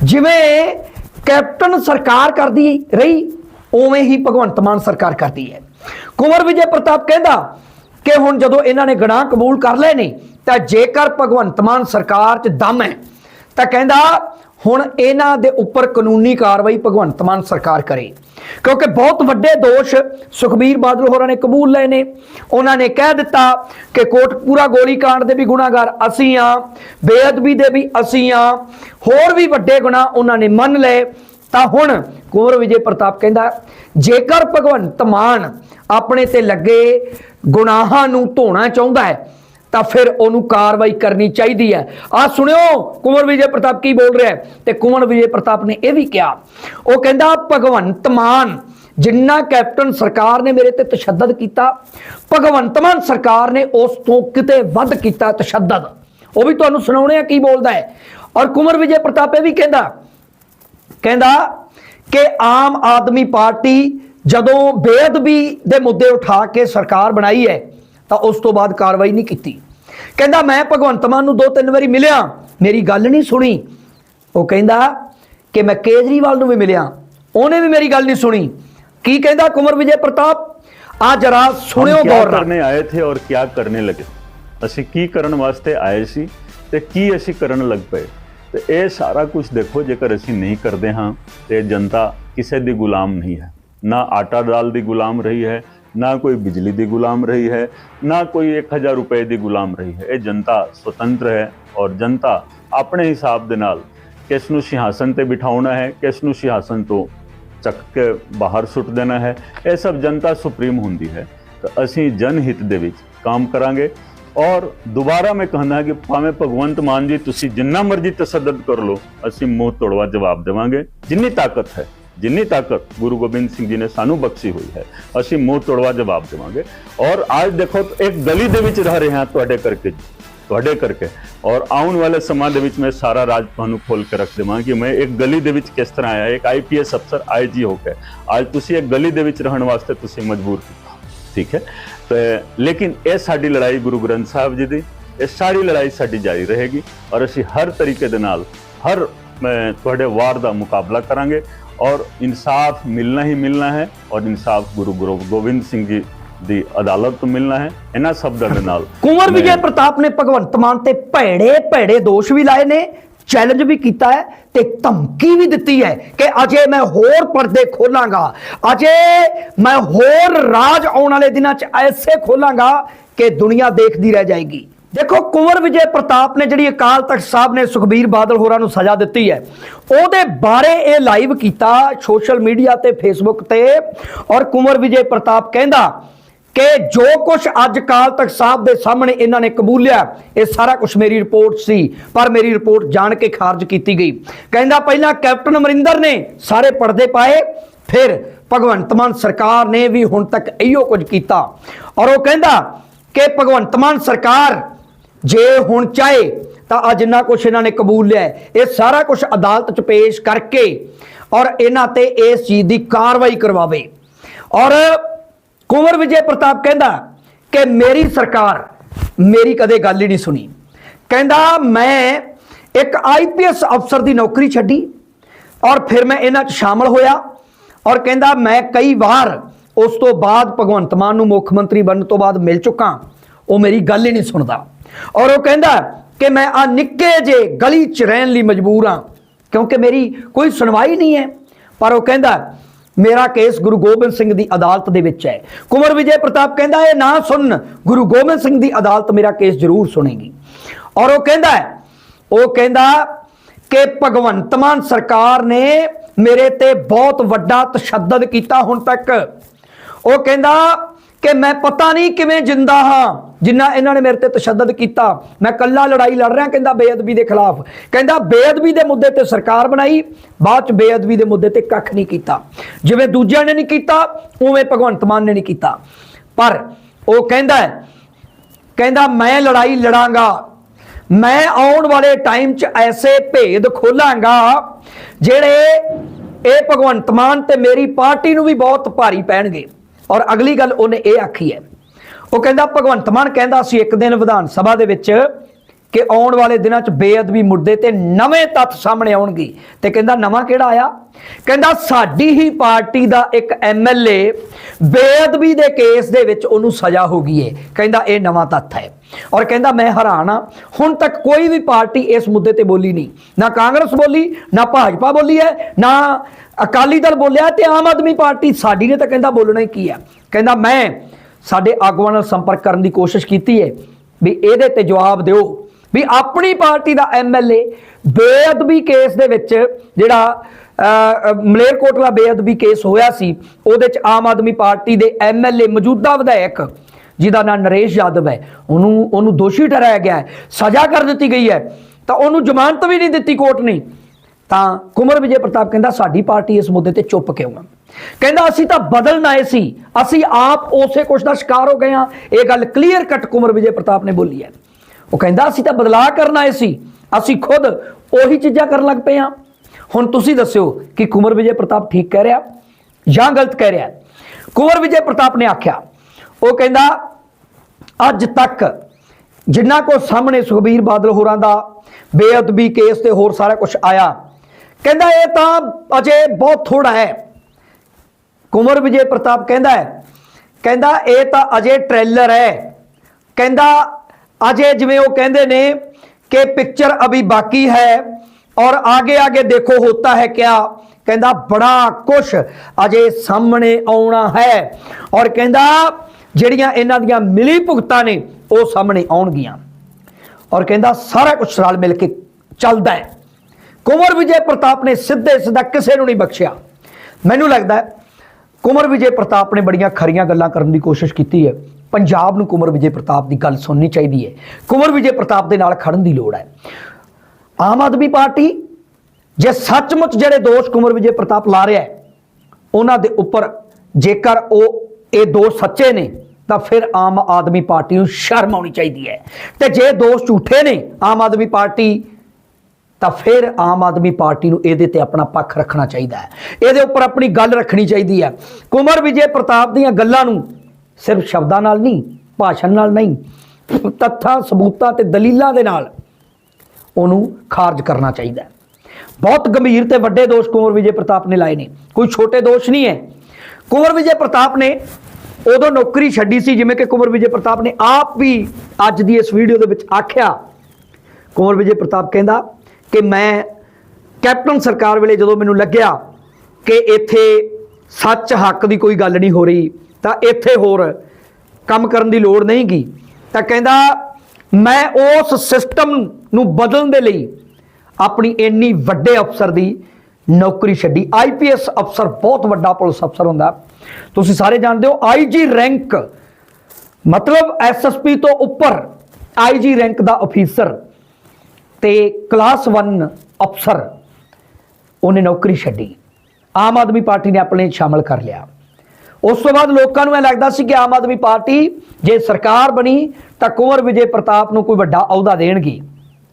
ਜਿਵੇਂ ਕੈਪਟਨ ਸਰਕਾਰ ਕਰਦੀ ਰਹੀ, ਉਵੇਂ ਹੀ ਭਗਵੰਤ ਮਾਨ ਸਰਕਾਰ ਕਰਦੀ ਹੈ। ਕੁੰਵਰ ਵਿਜੇ ਪ੍ਰਤਾਪ ਕਹਿੰਦਾ ਕਿ ਹੁਣ ਜਦੋਂ ਇਹਨਾਂ ਨੇ ਗੁਨਾਹ ਕਬੂਲ ਕਰ ਲਏ ਨੇ, ਤਾਂ ਜੇਕਰ ਭਗਵੰਤ ਮਾਨ ਸਰਕਾਰ 'ਚ ਦਮ ਹੈ, ਤਾਂ ਕਹਿੰਦਾ ਹੁਣ ਇਹਨਾਂ ਦੇ ਉੱਪਰ ਕਾਨੂੰਨੀ ਕਾਰਵਾਈ ਭਗਵੰਤ ਮਾਨ ਸਰਕਾਰ ਕਰੇ। ਕਿਉਂਕਿ ਬਹੁਤ ਵੱਡੇ ਦੋਸ਼ ਸੁਖਬੀਰ ਬਾਦਲ ਹੋਰਾਂ ਨੇ ਕਬੂਲ ਲਏ ਨੇ। ਉਹਨਾਂ ਨੇ ਕਹਿ ਦਿੱਤਾ ਕਿ ਕੋਟਪੂਰਾ ਗੋਲੀकांड ਦੇ ਵੀ ਗੁਨਾਹਗਾਰ ਅਸੀਂ ਆ, ਬੇਅਦਬੀ ਦੇ ਵੀ ਅਸੀਂ ਆ, ਹੋਰ ਵੀ ਵੱਡੇ ਗੁਨਾਹ ਉਹਨਾਂ ਨੇ ਮੰਨ ਲਏ। ਤਾਂ ਹੁਣ ਕੁੰਵਰ ਵਿਜੇ ਪ੍ਰਤਾਪ ਕਹਿੰਦਾ, ਜੇਕਰ ਭਗਵੰਤ ਮਾਨ ਆਪਣੇ ਤੇ ਲੱਗੇ ਗੁਨਾਹਾਂ ਨੂੰ ਧੋਣਾ ਚਾਹੁੰਦਾ ਹੈ ਤਾਂ ਫਿਰ ਉਹਨੂੰ ਕਾਰਵਾਈ ਕਰਨੀ ਚਾਹੀਦੀ ਹੈ। ਆ ਸੁਣਿਓ, ਕੁੰਵਰ ਵਿਜੇ ਪ੍ਰਤਾਪ ਕੀ ਬੋਲ ਰਿਹਾ ਹੈ? ਤੇ ਕੁੰਵਰ ਵਿਜੇ ਪ੍ਰਤਾਪ ਨੇ ਇਹ ਵੀ ਕਿਹਾ, ਉਹ ਕਹਿੰਦਾ, ਭਗਵੰਤ ਮਾਨ, ਜਿੰਨਾ ਕੈਪਟਨ ਸਰਕਾਰ ਨੇ ਮੇਰੇ ਤੇ ਤਸ਼ੱਦਦ ਕੀਤਾ, ਭਗਵੰਤ ਮਾਨ ਸਰਕਾਰ ਨੇ ਉਸ ਤੋਂ ਕਿਤੇ ਵੱਧ ਕੀਤਾ ਤਸ਼ੱਦਦ। ਉਹ ਵੀ ਤੁਹਾਨੂੰ ਸੁਣਾਉਣੇ ਆ ਕੀ ਬੋਲਦਾ ਹੈ। ਔਰ ਕੁੰਵਰ ਵਿਜੇ ਪ੍ਰਤਾਪ ਇਹ ਵੀ ਕਹਿੰਦਾ ਕਹਿੰਦਾ ਕਿ ਆਮ ਆਦਮੀ ਪਾਰਟੀ ਜਦੋਂ ਬੇਅਦਬੀ ਦੇ ਮੁੱਦੇ ਉਠਾ ਕੇ ਸਰਕਾਰ ਬਣਾਈ ਹੈ ਤਾਂ ਉਸ ਤੋਂ ਬਾਅਦ ਕਾਰਵਾਈ ਨਹੀਂ ਕੀਤੀ। ਕਹਿੰਦਾ ਮੈਂ ਭਗਵੰਤ ਮਾਨ ਨੂੰ ਦੋ ਤਿੰਨ ਵਾਰੀ ਮਿਲਿਆ। ਮੇਰੀ ਗੱਲ ਨਹੀਂ ਸੁਣੀ। ਉਹ ਕਹਿੰਦਾ ਕਿ ਮੈਂ ਕੇਜਰੀਵਾਲ ਨੂੰ ਵੀ ਮਿਲਿਆ। ਉਹਨੇ ਵੀ ਮੇਰੀ ਗੱਲ ਨਹੀਂ ਸੁਣੀ। ਕੀ ਕਹਿੰਦਾ ਕੁਮਰ ਵਿਜੇ ਪ੍ਰਤਾਪ? ਆ ਜਰਾ ਸੁਣਿਓ ਗੌਰ ਨਾਲ। ਕਰਨੇ ਆਏ ਥੇ ਔਰ ਕੀ ਕਰਨੇ ਲੱਗੇ? ਅਸੀਂ ਕੀ ਕਰਨ ਵਾਸਤੇ ਆਏ ਸੀ ਤੇ ਕੀ ਅਸੀਂ ਕਰਨ ਲੱਗ ਪਏ? ਤੇ ਇਹ ਸਾਰਾ ਕੁਝ ਦੇਖੋ ਜੇਕਰ ਅਸੀਂ ਨਹੀਂ ਕਰਦੇ ਹਾਂ ਤੇ ਜਨਤਾ ਕਿਸੇ ਦੀ ਗੁਲਾਮ ਨਹੀਂ ਹੈ। ਨਾ ਆਟਾ ਦਾਲ ਦੀ ਗੁਲਾਮ ਰਹੀ ਹੈ ਨਾ ਕੋਈ ਬਿਜਲੀ ਦੀ ਗੁਲਾਮ ਰਹੀ ਹੈ ਨਾ ਕੋਈ 1000 ਰੁਪਏ ਦੀ ਗੁਲਾਮ ਰਹੀ ਹੈ ਇਹ ਜਨਤਾ ਸੁਤੰਤਰ ਹੈ ਔਰ ਜਨਤਾ ਆਪਣੇ ਹਿਸਾਬ ਦੇ ਨਾਲ ਕਿਸ ਨੂੰ ਸਿଂਹਾਸਨ ਤੇ ਬਿਠਾਉਣਾ ਹੈ ਕਿਸ ਨੂੰ ਸਿଂਹਾਸਨ ਤੋਂ ਚੱਕ ਕੇ ਬਾਹਰ ਸੁੱਟ ਦੇਣਾ ਹੈ ਇਹ ਸਭ ਜਨਤਾ ਸੁਪਰੀਮ ਹੁੰਦੀ ਹੈ ਤਾਂ ਅਸੀਂ ਜਨਹਿਤ ਦੇ ਵਿੱਚ ਕੰਮ ਕਰਾਂਗੇ ਔਰ ਦੁਬਾਰਾ ਮੈਂ ਕਹਿੰਦਾ ਹੈ ਕਿ ਭਾਵੇਂ ਭਗਵੰਤ ਮਾਨ ਜੀ ਤੁਸੀਂ ਜਿੰਨਾ ਮਰਜ਼ੀ ਤਸੱਦਦ ਕਰ ਲਓ ਅਸੀਂ ਮੂੰਹ ਤੋੜਵਾ ਜਵਾਬ ਦੇਵਾਂਗੇ ਜਿੰਨੀ ਤਾਕਤ ਹੈ ਜਿੰਨੀ ਤਾਕਤ ਗੁਰੂ ਗੋਬਿੰਦ ਸਿੰਘ ਜੀ ਨੇ ਸਾਨੂੰ ਬਖਸ਼ੀ ਹੋਈ ਹੈ, ਅਸੀਂ ਮੂੰਹ ਤੋੜਵਾ ਜਵਾਬ ਦੇਵਾਂਗੇ। ਔਰ ਅੱਜ ਦੇਖੋ, ਇੱਕ ਗਲੀ ਦੇ ਵਿੱਚ ਰਹਿ ਰਹੇ ਹਾਂ ਤੁਹਾਡੇ ਕਰਕੇ ਤੁਹਾਡੇ ਕਰਕੇ। ਔਰ ਆਉਣ ਵਾਲੇ ਸਮਾਂ ਦੇ ਵਿੱਚ ਮੈਂ ਸਾਰਾ ਰਾਜ ਤੁਹਾਨੂੰ ਖੋਲ ਕੇ ਰੱਖ ਦੇਵਾਂ ਕਿ ਮੈਂ ਇੱਕ ਗਲੀ ਦੇ ਵਿੱਚ ਕਿਸ ਤਰ੍ਹਾਂ ਆਇਆ, ਇੱਕ ਆਈਪੀਐਸ ਅਫਸਰ ਆਈਜੀ ਹੋ ਕੇ। ਅੱਜ ਤੁਸੀਂ ਇੱਕ ਗਲੀ ਦੇ ਵਿੱਚ ਰਹਿਣ ਵਾਸਤੇ ਤੁਸੀਂ ਮਜਬੂਰ ਕੀਤਾ, ਠੀਕ ਹੈ? ਤੇ ਲੇਕਿਨ ਇਹ ਸਾਡੀ ਲੜਾਈ ਗੁਰੂ ਗ੍ਰੰਥ ਸਾਹਿਬ ਜੀ ਦੀ, ਇਹ ਸਾਰੀ ਲੜਾਈ ਸਾਡੀ ਜਾਰੀ ਰਹੇਗੀ। ਔਰ ਅਸੀਂ ਹਰ ਤਰੀਕੇ ਦੇ ਨਾਲ, ਹਰ ਤੁਹਾਡੇ ਵਾਰ ਦਾ ਮੁਕਾਬਲਾ ਕਰਾਂਗੇ। ਔਰ ਇਨਸਾਫ ਮਿਲਣਾ ਹੀ ਮਿਲਣਾ ਹੈ ਔਰ ਇਨਸਾਫ ਗੁਰੂ ਗੋਬਿੰਦ ਸਿੰਘ ਜੀ ਦੀ ਅਦਾਲਤ ਤੋਂ ਮਿਲਣਾ ਹੈ ਇਹਨਾਂ ਸ਼ਬਦਾਂ ਦੇ ਨਾਲ ਕੁੰਵਰ ਵਿਜੇ ਪ੍ਰਤਾਪ ਨੇ ਭਗਵੰਤ ਮਾਨ ਤੇ ਭੈੜੇ ਭੈੜੇ ਦੋਸ਼ ਵੀ ਲਾਏ ਨੇ ਚੈਲੰਜ ਵੀ ਕੀਤਾ ਹੈ ਤੇ ਧਮਕੀ ਵੀ ਦਿੱਤੀ ਹੈ ਕਿ ਅਜੇ ਮੈਂ ਹੋਰ ਪਰਦੇ ਖੋਲਾਂਗਾ। ਅਜੇ ਮੈਂ ਹੋਰ ਰਾਜ ਆਉਣ ਵਾਲੇ ਦਿਨਾਂ 'ਚ ਐਸੇ ਖੋਲਾਂਗਾ ਕਿ ਦੁਨੀਆ ਦੇਖਦੀ ਰਹਿ ਜਾਏਗੀ। ਦੇਖੋ, ਕੁੰਵਰ ਵਿਜੇ ਪ੍ਰਤਾਪ ਨੇ ਜਿਹੜੀ ਅਕਾਲ ਤਖਤ ਸਾਹਿਬ ਨੇ ਸੁਖਬੀਰ ਬਾਦਲ ਹੋਰਾਂ ਨੂੰ ਸਜ਼ਾ ਦਿੱਤੀ ਹੈ, ਉਹਦੇ ਬਾਰੇ ਇਹ ਲਾਈਵ ਕੀਤਾ ਸੋਸ਼ਲ ਮੀਡੀਆ ਤੇ ਫੇਸਬੁੱਕ ਤੇ ਔਰ ਕੁੰਵਰ ਵਿਜੇ ਪ੍ਰਤਾਪ ਕਹਿੰਦਾ ਕਿ ਜੋ ਕੁਝ ਅੱਜ ਕਾਲ ਤੱਕ ਸਾਹਿਬ ਦੇ ਸਾਹਮਣੇ ਇਹਨਾਂ ਨੇ ਕਬੂਲਿਆ, ਇਹ ਸਾਰਾ ਕੁਝ ਮੇਰੀ ਰਿਪੋਰਟ ਸੀ, ਪਰ ਮੇਰੀ ਰਿਪੋਰਟ ਜਾਣ ਕੇ ਖਾਰਜ ਕੀਤੀ ਗਈ। ਕਹਿੰਦਾ ਪਹਿਲਾਂ ਕੈਪਟਨ ਅਮਰਿੰਦਰ ਨੇ ਸਾਰੇ ਪਰਦੇ ਪਾਏ, ਫਿਰ ਭਗਵੰਤ ਮਾਨ ਸਰਕਾਰ ਨੇ ਵੀ ਹੁਣ ਤੱਕ ਇਹੋ ਕੁਝ ਕੀਤਾ। ਔਰ ਉਹ ਕਹਿੰਦਾ ਕਿ ਭਗਵੰਤ ਮਾਨ ਸਰਕਾਰ ਜੇ ਹੁਣ ਚਾਹੇ ਤਾਂ ਆ ਜਿੰਨਾ ਕੁਝ ਇਹਨਾਂ ਨੇ ਕਬੂਲ ਲਿਆ ਇਹ ਸਾਰਾ ਕੁਝ ਅਦਾਲਤ 'ਚ ਪੇਸ਼ ਕਰਕੇ ਔਰ ਇਹਨਾਂ ਤੇ ਇਸ ਚੀਜ਼ ਦੀ ਕਾਰਵਾਈ ਕਰਵਾਵੇ। ਔਰ ਕੁੰਵਰ ਵਿਜੇ ਪ੍ਰਤਾਪ ਕਹਿੰਦਾ ਕਿ ਮੇਰੀ ਸਰਕਾਰ ਮੇਰੀ ਕਦੇ ਗੱਲ ਹੀ ਨਹੀਂ ਸੁਣੀ। ਕਹਿੰਦਾ, ਮੈਂ ਇੱਕ ਆਈਪੀਐਸ ਅਫਸਰ ਦੀ ਨੌਕਰੀ ਛੱਡੀ ਔਰ ਫਿਰ ਮੈਂ ਇਹਨਾਂ 'ਚ ਸ਼ਾਮਲ ਹੋਇਆ ਔਰ ਕਹਿੰਦਾ, ਮੈਂ ਕਈ ਵਾਰ ਉਸ ਤੋਂ ਬਾਅਦ ਭਗਵੰਤ ਮਾਨ ਨੂੰ ਮੁੱਖ ਮੰਤਰੀ ਬਣਨ ਤੋਂ ਬਾਅਦ ਮਿਲ ਚੁੱਕਾ, ਉਹ ਮੇਰੀ ਗੱਲ ਹੀ ਨਹੀਂ ਸੁਣਦਾ। ਔਰ ਉਹ ਕਹਿੰਦਾ ਕਿ ਮੈਂ ਆ ਨਿੱਕੇ ਜੇ ਗਲੀ 'ਚ ਰਹਿਣ ਲਈ ਮਜਬੂਰ ਹਾਂ, ਕਿਉਂਕਿ ਮੇਰੀ ਕੋਈ ਸੁਣਵਾਈ ਨਹੀਂ ਹੈ। ਪਰ ਉਹ ਕਹਿੰਦਾ, ਮੇਰਾ ਕੇਸ ਗੁਰੂ ਗੋਬਿੰਦ ਸਿੰਘ ਦੀ ਅਦਾਲਤ ਦੇ ਵਿੱਚ ਹੈ। ਕੁਮਰ ਵਿਜੇ ਪ੍ਰਤਾਪ ਕਹਿੰਦਾ, ਇਹ ਨਾ ਸੁਣ, ਗੁਰੂ ਗੋਬਿੰਦ ਸਿੰਘ ਦੀ ਅਦਾਲਤ ਮੇਰਾ ਕੇਸ ਜ਼ਰੂਰ ਸੁਣੇਗੀ। ਔਰ ਉਹ ਕਹਿੰਦਾ ਉਹ ਕਹਿੰਦਾ ਕਿ ਭਗਵੰਤ ਮਾਨ ਸਰਕਾਰ ਨੇ ਮੇਰੇ ਤੇ ਬਹੁਤ ਵੱਡਾ ਤਸ਼ੱਦਦ ਕੀਤਾ ਹੁਣ ਤੱਕ। ਉਹ ਕਹਿੰਦਾ ਕਿ ਮੈਂ ਪਤਾ ਨਹੀਂ ਕਿਵੇਂ ਜਿੰਦਾ ਹਾਂ। ਜਿੰਨਾ ਇਹਨਾਂ ਨੇ ਮੇਰੇ ਤੇ ਤਸ਼ੱਦਦ ਕੀਤਾ। ਮੈਂ ਕੱਲਾ ਲੜਾਈ ਲੜ ਰਿਹਾ, ਕਹਿੰਦਾ ਬੇਅਦਬੀ ਦੇ ਖਿਲਾਫ। ਕਹਿੰਦਾ ਬੇਅਦਬੀ ਦੇ ਮੁੱਦੇ ਤੇ ਸਰਕਾਰ ਬਣਾਈ, ਬਾਅਦ ਚ ਬੇਅਦਬੀ ਦੇ ਮੁੱਦੇ ਤੇ ਕੱਖ ਨਹੀਂ ਕੀਤਾ। ਜਿਵੇਂ ਦੂਜਿਆਂ ਨੇ ਨਹੀਂ ਕੀਤਾ, ਉਵੇਂ ਭਗਵੰਤ ਮਾਨ ਨੇ ਨਹੀਂ ਕੀਤਾ। ਪਰ ਉਹ ਕਹਿੰਦਾ ਕਹਿੰਦਾ ਮੈਂ ਲੜਾਈ ਲੜਾਂਗਾ। ਮੈਂ ਆਉਣ ਵਾਲੇ ਟਾਈਮ 'ਚ ਐਸੇ ਭੇਦ ਖੋਲਾਂਗਾ, ਜਿਹੜੇ ਇਹ ਭਗਵੰਤ ਮਾਨ ਤੇ ਮੇਰੀ ਪਾਰਟੀ ਨੂੰ ਵੀ ਬਹੁਤ ਭਾਰੀ ਪੈਣਗੇ। ਔਰ ਅਗਲੀ ਗੱਲ ਉਹਨੇ ਇਹ ਆਖੀ ਹੈ। ਉਹ ਕਹਿੰਦਾ, ਭਗਵੰਤ ਮਾਨ ਕਹਿੰਦਾ ਸੀ, ਇੱਕ ਦਿਨ ਵਿਧਾਨ ਸਭਾ ਦੇ ਵਿੱਚ ਕਿ ਆਉਣ ਵਾਲੇ ਦਿਨਾਂ 'ਚ ਬੇਅਦਬੀ ਮੁੱਦੇ ਤੇ ਨਵੇਂ ਤੱਥ ਸਾਹਮਣੇ ਆਉਣਗੇ। ਤੇ ਕਹਿੰਦਾ ਨਵਾਂ ਕਿਹੜਾ ਆਇਆ? ਕਹਿੰਦਾ ਸਾਡੀ ਹੀ ਪਾਰਟੀ ਦਾ ਇੱਕ ਐਮਐਲਏ ਬੇਅਦਬੀ ਦੇ ਕੇਸ ਦੇ ਵਿੱਚ ਉਹਨੂੰ ਸਜ਼ਾ ਹੋ ਗਈ ਏ। ਕਹਿੰਦਾ ਇਹ ਨਵਾਂ ਤੱਥ ਹੈ। ਔਰ ਕਹਿੰਦਾ ਮੈਂ ਹੈਰਾਨ ਆ ਹੁਣ ਤੱਕ ਕੋਈ ਵੀ ਪਾਰਟੀ ਇਸ ਮੁੱਦੇ ਤੇ ਬੋਲੀ ਨਹੀਂ। ਨਾ ਕਾਂਗਰਸ ਬੋਲੀ, ਨਾ ਭਾਜਪਾ ਬੋਲੀ ਹੈ, ਨਾ ਅਕਾਲੀ ਦਲ ਬੋਲਿਆ ਤੇ ਆਮ ਆਦਮੀ ਪਾਰਟੀ ਸਾਡੀ ਨੇ ਤਾਂ ਕਹਿੰਦਾ ਬੋਲਣਾ ਹੀ ਕੀ ਆ ਕਹਿੰਦਾ ਮੈਂ ਸਾਡੇ ਆਗੂਆਂ ਨਾਲ ਸੰਪਰਕ ਕਰਨ ਦੀ ਕੋਸ਼ਿਸ਼ ਕੀਤੀ ਹੈ ਵੀ ਇਹਦੇ ਤੇ ਜਵਾਬ ਦਿਓ। ਵੀ ਆਪਣੀ ਪਾਰਟੀ ਦਾ ਐਮਐਲਏ ਬੇਅਦਬੀ ਕੇਸ ਦੇ ਵਿੱਚ ਜਿਹੜਾ ਮਲੇਰਕੋਟਲਾ ਬੇਅਦਬੀ ਕੇਸ ਹੋਇਆ ਸੀ, ਉਹਦੇ ਚ ਆਮ ਆਦਮੀ ਪਾਰਟੀ ਦੇ ਐਮਐਲਏ ਮੌਜੂਦਾ ਵਿਧਾਇਕ, ਜਿਹਦਾ ਨਾਮ ਨਰੇਸ਼ ਯਾਦਵ ਹੈ, ਉਹਨੂੰ ਉਹਨੂੰ ਦੋਸ਼ੀ ਠਹਿਰਾਇਆ ਗਿਆ ਹੈ, ਸਜ਼ਾ ਕਰ ਦਿੱਤੀ ਗਈ ਹੈ। ਤਾਂ ਉਹਨੂੰ ਜ਼ਮਾਨਤ ਵੀ ਨਹੀਂ ਦਿੱਤੀ ਕੋਰਟ ਨੇ। ਤਾਂ ਕੁਮਰ ਵਿਜੇ ਪ੍ਰਤਾਪ ਕਹਿੰਦਾ, ਸਾਡੀ ਪਾਰਟੀ ਇਸ ਮੁੱਦੇ ਤੇ ਚੁੱਪ ਕਿਉਂ ਆ? ਕਹਿੰਦਾ, ਅਸੀਂ ਤਾਂ ਬਦਲਣ ਆਏ ਸੀ। ਅਸੀਂ ਆਪ ਉਸੇ ਕੁਛ ਦਾ ਸ਼ਿਕਾਰ ਹੋ ਗਏ ਹਾਂ। ਇਹ ਗੱਲ ਕਲੀਅਰ ਕੱਟ ਕੁਮਰ ਵਿਜੇ ਪ੍ਰਤਾਪ ਨੇ ਬੋਲੀ ਹੈ। ਉਹ ਕਹਿੰਦਾ, ਅਸੀਂ ਤਾਂ ਬਦਲਾਅ ਕਰਨ ਆਏ ਸੀ। ਅਸੀਂ ਖੁਦ ਉਹੀ ਚੀਜ਼ਾਂ ਕਰਨ ਲੱਗ ਪਏ ਹਾਂ। ਹੁਣ ਤੁਸੀਂ ਦੱਸਿਓ ਕਿ ਕੁਮਰ ਵਿਜੇ ਪ੍ਰਤਾਪ ਠੀਕ ਕਹਿ ਰਿਹਾ ਜਾਂ ਗਲਤ ਕਹਿ ਰਿਹਾ? ਕੁਮਰ ਵਿਜੇ ਪ੍ਰਤਾਪ ਨੇ ਆਖਿਆ, ਉਹ ਕਹਿੰਦਾ, ਅੱਜ ਤੱਕ ਜਿੰਨਾ ਕੋ ਸਾਹਮਣੇ ਸੁਖਬੀਰ ਬਾਦਲ ਹੋਰਾਂ ਦਾ ਬੇਅਦਬੀ ਕੇਸ ਤੇ ਹੋਰ ਸਾਰਾ ਕੁਝ ਆਇਆ, ਕਹਿੰਦਾ, ਇਹ ਤਾਂ ਅਜੇ ਬਹੁਤ ਥੋੜਾ ਹੈ। ਕੁਮਰ ਵਿਜੇ ਪ੍ਰਤਾਪ ਕਹਿੰਦਾ ਹੈ, ਕਹਿੰਦਾ, ਇਹ ਤਾਂ ਅਜੇ ਟ੍ਰੇਲਰ ਹੈ। ਕਹਿੰਦਾ ਅਜੇ ਜਿਵੇਂ ਉਹ ਕਹਿੰਦੇ ਨੇ ਕਿ ਪਿਕਚਰ ਅਭੀ ਬਾਕੀ ਹੈ ਔਰ ਆਗੇ ਆਗੇ ਦੇਖੋ ਹੋਤਾ ਹੈ ਕਿਆ? ਕਹਿੰਦਾ, ਬੜਾ ਕੁਛ ਅਜੇ ਸਾਹਮਣੇ ਆਉਣਾ ਹੈ। ਔਰ ਕਹਿੰਦਾ, ਜਿਹੜੀਆਂ ਇਹਨਾਂ ਦੀਆਂ ਮਿਲੀ ਭੁਗਤਾਂ ਨੇ, ਉਹ ਸਾਹਮਣੇ ਆਉਣਗੀਆਂ। ਔਰ ਕਹਿੰਦਾ, ਸਾਰਾ ਕੁਝ ਰਲ ਮਿਲ ਕੇ ਚੱਲਦਾ ਹੈ। ਕੁਮਰ ਵਿਜੇ ਪ੍ਰਤਾਪ ਨੇ ਸਿੱਧੇ ਸਿੱਧਾ ਕਿਸੇ ਨੂੰ ਨਹੀਂ ਬਖਸ਼ਿਆ। ਮੈਨੂੰ ਲੱਗਦਾ ਹੈ ਕੁਮਰ ਵਿਜੇ ਪ੍ਰਤਾਪ ਨੇ ਬੜੀਆਂ ਖਰੀਆਂ ਗੱਲਾਂ ਕਰਨ ਦੀ ਕੋਸ਼ਿਸ਼ ਕੀਤੀ ਹੈ। ਪੰਜਾਬ ਨੂੰ ਕੁਮਰ ਵਿਜੇ ਪ੍ਰਤਾਪ ਦੀ ਗੱਲ ਸੁਣਨੀ ਚਾਹੀਦੀ ਹੈ। ਕੁਮਰ ਵਿਜੇ ਪ੍ਰਤਾਪ ਦੇ ਨਾਲ ਖੜਨ ਦੀ ਲੋੜ ਹੈ। ਆਮ ਆਦਮੀ ਪਾਰਟੀ ਜੇ ਸੱਚਮੁੱਚ ਜਿਹੜੇ ਦੋਸ਼ ਕੁਮਰ ਵਿਜੇ ਪ੍ਰਤਾਪ ਲਾ ਰਿਹਾ ਹੈ, ਉਹਨਾਂ ਦੇ ਉੱਪਰ ਜੇਕਰ ਉਹ ਇਹ ਦੋਸ਼ ਸੱਚੇ ਨੇ, ਤਾਂ ਫਿਰ ਆਮ ਆਦਮੀ ਪਾਰਟੀ ਨੂੰ ਸ਼ਰਮ ਆਉਣੀ ਚਾਹੀਦੀ ਹੈ। ਤੇ ਜੇ ਦੋਸ਼ ਝੂਠੇ ਨੇ ਆਮ ਆਦਮੀ ਪਾਰਟੀ, ਤਾਂ ਫਿਰ ਆਮ ਆਦਮੀ ਪਾਰਟੀ ਨੂੰ ਇਹਦੇ ਤੇ ਆਪਣਾ ਪੱਖ ਰੱਖਣਾ ਚਾਹੀਦਾ ਹੈ। ਇਹਦੇ ਉੱਪਰ ਆਪਣੀ ਗੱਲ ਰੱਖਣੀ ਚਾਹੀਦੀ ਹੈ। ਕੁਮਰ ਵਿਜੇ ਪ੍ਰਤਾਪ ਦੀਆਂ ਗੱਲਾਂ ਨੂੰ ਸਿਰਫ ਸ਼ਬਦਾਂ ਨਾਲ ਨਹੀਂ, ਭਾਸ਼ਣ ਨਾਲ ਨਹੀਂ, ਤੱਥਾਂ, ਸਬੂਤਾਂ ਤੇ ਦਲੀਲਾਂ ਦੇ ਨਾਲ ਉਹਨੂੰ ਖਾਰਜ ਕਰਨਾ ਚਾਹੀਦਾ ਬਹੁਤ ਗੰਭੀਰ ਤੇ ਵੱਡੇ ਦੋਸ਼ ਕੁੰਵਰ ਵਿਜੇ ਪ੍ਰਤਾਪ ਨੇ ਲਾਏ ਨੇ। ਕੋਈ ਛੋਟੇ ਦੋਸ਼ ਨਹੀਂ ਹੈ। ਕੁੰਵਰ ਵਿਜੇ ਪ੍ਰਤਾਪ ਨੇ ਉਦੋਂ ਨੌਕਰੀ ਛੱਡੀ ਸੀ, ਜਿਵੇਂ ਕਿ ਕੁੰਵਰ ਵਿਜੇ ਪ੍ਰਤਾਪ ਨੇ ਆਪ ਵੀ ਅੱਜ ਦੀ ਇਸ ਵੀਡੀਓ ਦੇ ਵਿੱਚ ਆਖਿਆ। ਕੁੰਵਰ ਵਿਜੇ ਪ੍ਰਤਾਪ ਕਹਿੰਦਾ ਕਿ ਮੈਂ ਕੈਪਟਨ ਸਰਕਾਰ ਵੇਲੇ ਜਦੋਂ ਮੈਨੂੰ ਲੱਗਿਆ ਕਿ ਇੱਥੇ ਸੱਚ ਹੱਕ ਦੀ ਕੋਈ ਗੱਲ ਨਹੀਂ ਹੋ ਰਹੀ ਤਾਂ ਇੱਥੇ ਹੋਰ ਕੰਮ ਕਰਨ ਦੀ ਲੋੜ ਨਹੀਂ ਗੀ। ਤਾਂ ਕਹਿੰਦਾ, ਮੈਂ ਉਸ ਸਿਸਟਮ ਨੂੰ ਬਦਲਣ ਦੇ ਲਈ ਆਪਣੀ ਇੰਨੀ ਵੱਡੇ ਅਫਸਰ ਦੀ ਨੌਕਰੀ ਛੱਡੀ। ਆਈਪੀਐਸ ਅਫਸਰ, ਬਹੁਤ ਵੱਡਾ ਪੁਲਿਸ ਅਫਸਰ ਹੁੰਦਾ। ਤੁਸੀਂ ਸਾਰੇ ਜਾਣਦੇ ਹੋ ਆਈਜੀ ਰੈਂਕ ਮਤਲਬ ਐਸਐਸਪੀ ਤੋਂ ਉੱਪਰ ਆਈਜੀ ਰੈਂਕ ਦਾ ਅਫੀਸਰ ਤੇ ਕਲਾਸ 1 ਅਫਸਰ, ਉਹਨੇ ਨੌਕਰੀ ਛੱਡੀ। ਆਮ ਆਦਮੀ ਪਾਰਟੀ ਨੇ ਆਪਣੇ ਸ਼ਾਮਲ ਕਰ ਲਿਆ। ਉਸ ਤੋਂ ਬਾਅਦ ਲੋਕਾਂ ਨੂੰ ਇਹ ਲੱਗਦਾ ਸੀ ਕਿ ਆਮ ਆਦਮੀ ਪਾਰਟੀ ਜੇ ਸਰਕਾਰ ਬਣੀ ਤਾਂ ਕੁੰਵਰ ਵਿਜੇ ਪ੍ਰਤਾਪ ਨੂੰ ਕੋਈ ਵੱਡਾ ਅਹੁਦਾ ਦੇਣਗੀ।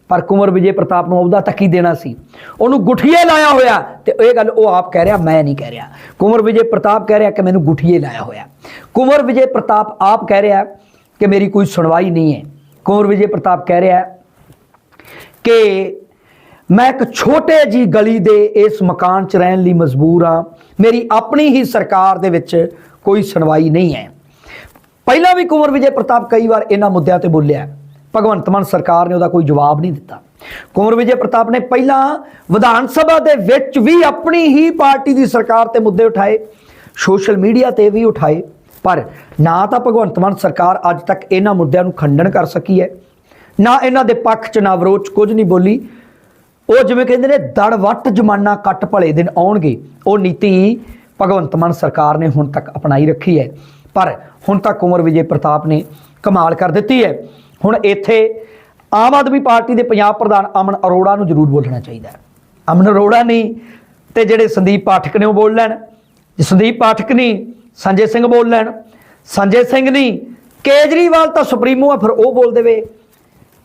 ਪਰ ਕੁੰਵਰ ਵਿਜੇ ਪ੍ਰਤਾਪ ਨੂੰ ਅਹੁਦਾ ਤੱਕ ਹੀ ਦੇਣਾ ਸੀ? ਉਹਨੂੰ ਗੁਠੀਏ ਲਾਇਆ ਹੋਇਆ ਤੇ ਇਹ ਗੱਲ ਉਹ ਆਪ ਕਹਿ ਰਿਹਾ, ਮੈਂ ਨਹੀਂ ਕਹਿ ਰਿਹਾ। ਕੁੰਵਰ ਵਿਜੇ ਪ੍ਰਤਾਪ ਕਹਿ ਰਿਹਾ ਕਿ ਮੈਨੂੰ ਗੁਠੀਏ ਲਾਇਆ ਹੋਇਆ। ਕੁੰਵਰ ਵਿਜੇ ਪ੍ਰਤਾਪ ਆਪ ਕਹਿ ਰਿਹਾ ਕਿ ਮੇਰੀ ਕੋਈ ਸੁਣਵਾਈ ਨਹੀਂ ਹੈ। ਕੁੰਵਰ ਵਿਜੇ ਪ੍ਰਤਾਪ ਕਹਿ ਰਿਹਾ ਕਿ ਮੈਂ ਇੱਕ ਛੋਟੇ ਜੀ ਗਲੀ ਦੇ ਇਸ ਮਕਾਨ 'ਚ ਰਹਿਣ ਲਈ ਮਜਬੂਰ ਹਾਂ। ਮੇਰੀ ਆਪਣੀ ਹੀ ਸਰਕਾਰ ਦੇ ਵਿੱਚ ਕੋਈ ਸੁਣਵਾਈ ਨਹੀਂ ਹੈ। ਪਹਿਲਾਂ ਵੀ ਕੁੰਵਰ ਵਿਜੇ ਪ੍ਰਤਾਪ ਕਈ ਵਾਰ ਇਹਨਾਂ ਮੁੱਦਿਆਂ ਤੇ ਬੋਲਿਆ ਭਗਵੰਤ ਮਾਨ ਸਰਕਾਰ ਨੇ ਉਹਦਾ ਕੋਈ ਜਵਾਬ ਨਹੀਂ ਦਿੱਤਾ। ਕੁੰਵਰ ਵਿਜੇ ਪ੍ਰਤਾਪ ਨੇ ਪਹਿਲਾਂ ਵਿਧਾਨ ਸਭਾ ਦੇ ਵਿੱਚ ਵੀ ਆਪਣੀ ਹੀ ਪਾਰਟੀ ਦੀ ਸਰਕਾਰ ਤੇ ਮੁੱਦੇ ਉਠਾਏ, ਸੋਸ਼ਲ ਮੀਡੀਆ ਤੇ ਵੀ ਉਠਾਏ, ਪਰ ਨਾ ਤਾਂ ਭਗਵੰਤ ਮਾਨ ਸਰਕਾਰ ਅੱਜ ਤੱਕ ਇਹਨਾਂ ਮੁੱਦਿਆਂ ਨੂੰ ਖੰਡਨ ਕਰ ਸਕੀ ਹੈ। ਨਾ ਇਹਨਾਂ ਦੇ ਪੱਖ 'ਚ ਨਾ ਵਿਰੋਧ 'ਚ ਕੁਝ ਨਹੀਂ ਬੋਲੀ। ਉਹ ਜਿਵੇਂ ਕਹਿੰਦੇ ਨੇ, ਦੜ ਵੱਟ ਜਮਾਨਾ ਕੱਟ ਭਲੇ ਦਿਨ ਆਉਣਗੇ। ਉਹ ਨੀਤੀ ਭਗਵੰਤ ਮਾਨ ਸਰਕਾਰ ਨੇ ਹੁਣ ਤੱਕ ਅਪਣਾਈ ਰੱਖੀ ਹੈ। ਪਰ ਹੁਣ ਤੱਕ ਉਮਰ ਵਿਜੇ ਪ੍ਰਤਾਪ ਨੇ ਕਮਾਲ ਕਰ ਦਿੱਤੀ ਹੈ। ਹੁਣ ਇੱਥੇ ਆਮ ਆਦਮੀ ਪਾਰਟੀ ਦੇ ਪੰਜਾਬ ਪ੍ਰਧਾਨ ਅਮਨ ਅਰੋੜਾ ਨੂੰ ਜ਼ਰੂਰ ਬੋਲਣਾ ਚਾਹੀਦਾ ਹੈ। ਅਮਨ ਅਰੋੜਾ ਨਹੀਂ, ਤੇ ਜਿਹੜੇ ਸੰਦੀਪ ਪਾਠਕ ਨੇ ਉਹ ਬੋਲ ਲੈਣ। ਜੇ ਸੰਦੀਪ ਪਾਠਕ ਨਹੀਂ, ਸੰਜੇ ਸਿੰਘ ਬੋਲ ਲੈਣ। ਸੰਜੇ ਸਿੰਘ ਨਹੀਂ, ਕੇਜਰੀਵਾਲ ਤਾਂ ਸੁਪਰੀਮੋ ਆ, ਫਿਰ ਉਹ ਬੋਲ ਦੇਵੇ।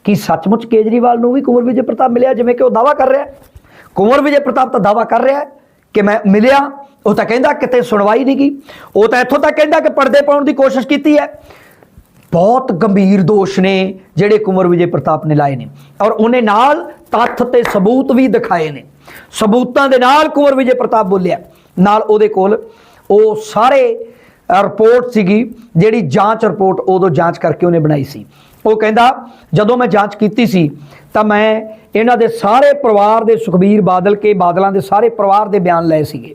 ਕਿ ਸੱਚਮੁੱਚ ਕੇਜਰੀਵਾਲ ਨੂੰ ਵੀ ਕੁੰਵਰ ਵਿਜੇ ਪ੍ਰਤਾਪ ਮਿਲਿਆ ਜਿਵੇਂ ਕਿ ਉਹ ਦਾਵਾ ਕਰ ਰਿਹਾ? ਹੈ ਕੁੰਵਰ ਵਿਜੇ ਪ੍ਰਤਾਪ ਤਾਂ ਦਾਵਾ ਕਰ ਰਿਹਾ ਕਿ ਮੈਂ ਮਿਲਿਆ, ਉਹ ਤਾਂ ਕਹਿੰਦਾ ਕਿਤੇ ਸੁਣਵਾਈ ਨਹੀਂ ਕੀ ਉਹ ਤਾਂ ਇੱਥੋਂ ਤੱਕ ਕਹਿੰਦਾ ਕਿ ਪਰਦੇ ਪਾਉਣ ਦੀ ਕੋਸ਼ਿਸ਼ ਕੀਤੀ ਹੈ। ਬਹੁਤ ਗੰਭੀਰ ਦੋਸ਼ ਨੇ ਜਿਹੜੇ ਕੁੰਵਰ ਵਿਜੇ ਪ੍ਰਤਾਪ ਨੇ ਲਾਏ ਨੇ। ਔਰ ਉਹਨੇ ਨਾਲ ਤੱਥ ਤੇ ਸਬੂਤ ਵੀ ਦਿਖਾਏ ਨੇ। ਸਬੂਤਾਂ ਦੇ ਨਾਲ ਕੁੰਵਰ ਵਿਜੇ ਪ੍ਰਤਾਪ ਬੋਲਿਆ। ਨਾਲ ਉਹਦੇ ਕੋਲ ਉਹ ਸਾਰੇ ਰਿਪੋਰਟ ਸੀਗੀ, ਜਿਹੜੀ ਜਾਂਚ ਰਿਪੋਰਟ ਉਦੋਂ ਜਾਂਚ ਕਰਕੇ ਉਹਨੇ ਬਣਾਈ ਸੀ। ਉਹ ਕਹਿੰਦਾ, ਜਦੋਂ ਮੈਂ ਜਾਂਚ ਕੀਤੀ ਸੀ, ਤਾਂ ਮੈਂ ਇਹਨਾਂ ਦੇ ਸਾਰੇ ਪਰਿਵਾਰ ਦੇ ਸੁਖਬੀਰ ਬਾਦਲ ਕੇ ਬਾਦਲਾਂ ਦੇ ਸਾਰੇ ਪਰਿਵਾਰ ਦੇ ਬਿਆਨ ਲਏ ਸੀਗੇ।